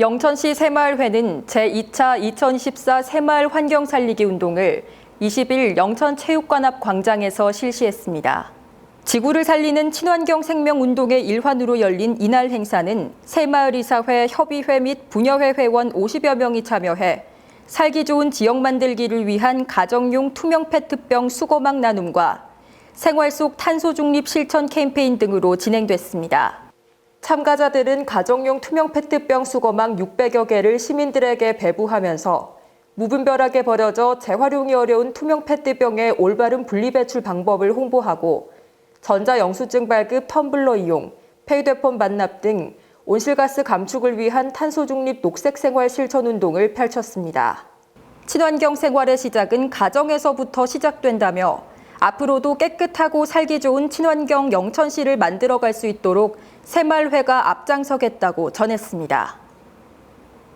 영천시 새마을회는 제2차 2024 새마을 환경 살리기 운동을 20일 영천체육관 앞 광장에서 실시했습니다. 지구를 살리는 친환경 생명 운동의 일환으로 열린 이날 행사는 새마을이사회 협의회 및 분여회 회원 50여 명이 참여해 살기 좋은 지역 만들기를 위한 가정용 투명 페트병 수거막 나눔과 생활 속 탄소 중립 실천 캠페인 등으로 진행됐습니다. 참가자들은 가정용 투명 페트병 수거망 600여 개를 시민들에게 배부하면서 무분별하게 버려져 재활용이 어려운 투명 페트병의 올바른 분리배출 방법을 홍보하고 전자영수증 발급 텀블러 이용, 페이드폰 반납 등 온실가스 감축을 위한 탄소 중립 녹색 생활 실천 운동을 펼쳤습니다. 친환경 생활의 시작은 가정에서부터 시작된다며 앞으로도 깨끗하고 살기 좋은 친환경 영천시를 만들어갈 수 있도록 새마을회가 앞장서겠다고 전했습니다.